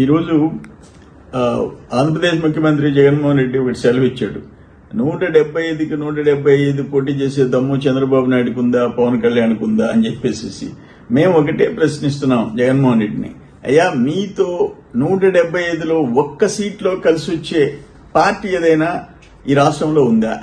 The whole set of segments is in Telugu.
ఈరోజు ఆంధ్రప్రదేశ్ ముఖ్యమంత్రి జగన్మోహన్ రెడ్డి ఒకటి సెలవు ఇచ్చాడు. నూట డెబ్బై ఐదుకి నూట డెబ్బై ఐదు పోటీ చేసే దమ్ము చంద్రబాబు నాయుడుకు ఉందా పవన్ కళ్యాణ్కు ఉందా అని చెప్పేసి మేము ఒకటే ప్రశ్నిస్తున్నాం జగన్మోహన్ రెడ్డిని. అయ్యా మీతో నూట డెబ్బై ఐదులో ఒక్క సీట్లో కలిసి వచ్చే పార్టీ ఏదైనా ఈ రాష్ట్రంలో ఉందా?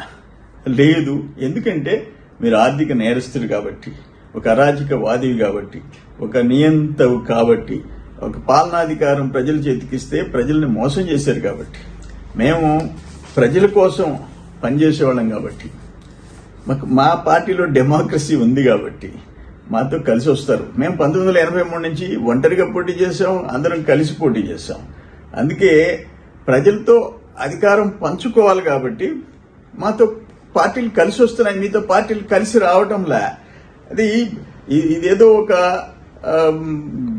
లేదు. ఎందుకంటే మీరు ఆర్థిక నేరస్తులు కాబట్టి ఒక అరాజక వాదివి కాబట్టి ఒక నియంతవు కాబట్టి ఒక పాలనాధికారం ప్రజల చేతికిస్తే ప్రజల్ని మోసం చేశారు కాబట్టి. మేము ప్రజల కోసం పనిచేసేవాళ్ళం కాబట్టి. మాకు మా పార్టీలో డెమోక్రసీ ఉంది కాబట్టి మాతో కలిసి వస్తారు. మేము పంతొమ్మిది వందల ఎనభై మూడు నుంచి ఒంటరిగా పోటీ చేసాం అందరం కలిసి పోటీ చేసాం అందుకే ప్రజలతో అధికారం పంచుకోవాలి కాబట్టి మాతో పార్టీలు కలిసి వస్తున్నాయి. మీతో పార్టీలు కలిసి రావటంలా. అది ఇదేదో ఒక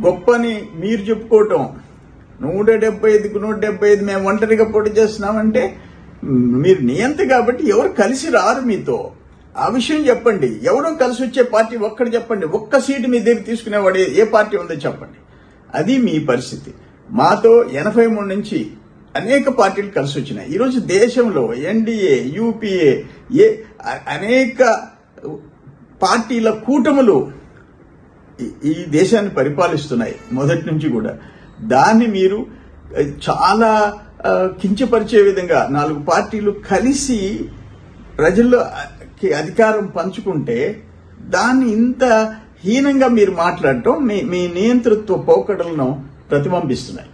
గొప్పని మీరు చెప్పుకోవటం. నూట డెబ్బై ఐదుకు నూట డెబ్బై ఐదు మేము ఒంటరిగా పోటీ చేస్తున్నామంటే మీరు నియంత కాబట్టి ఎవరు కలిసి రారు మీతో. ఆ విషయం చెప్పండి. ఎవరో కలిసి వచ్చే పార్టీ ఒక్కడు చెప్పండి. ఒక్క సీటు మీ దగ్గర తీసుకునేవాడు ఏ- ఏ పార్టీ ఉందో చెప్పండి. అది మీ పరిస్థితి. మాతో ఎనభై మూడు నుంచి అనేక పార్టీలు కలిసి వచ్చినాయి. ఈరోజు దేశంలో ఎన్డీఏ యూపీఏ ఏ అనేక పార్టీల కూటములు ఈ- దేశాన్ని పరిపాలిస్తున్నాయి మొదటి నుంచి కూడా. దాన్ని మీరు చాలా కించపరిచే విధంగా నాలుగు పార్టీలు కలిసి ప్రజల్లో అధికారం పంచుకుంటే దాన్ని ఇంత హీనంగా మీరు మాట్లాడటం మీ మీ నియంతృత్వ పోకడలను ప్రతిబింబిస్తున్నాయి.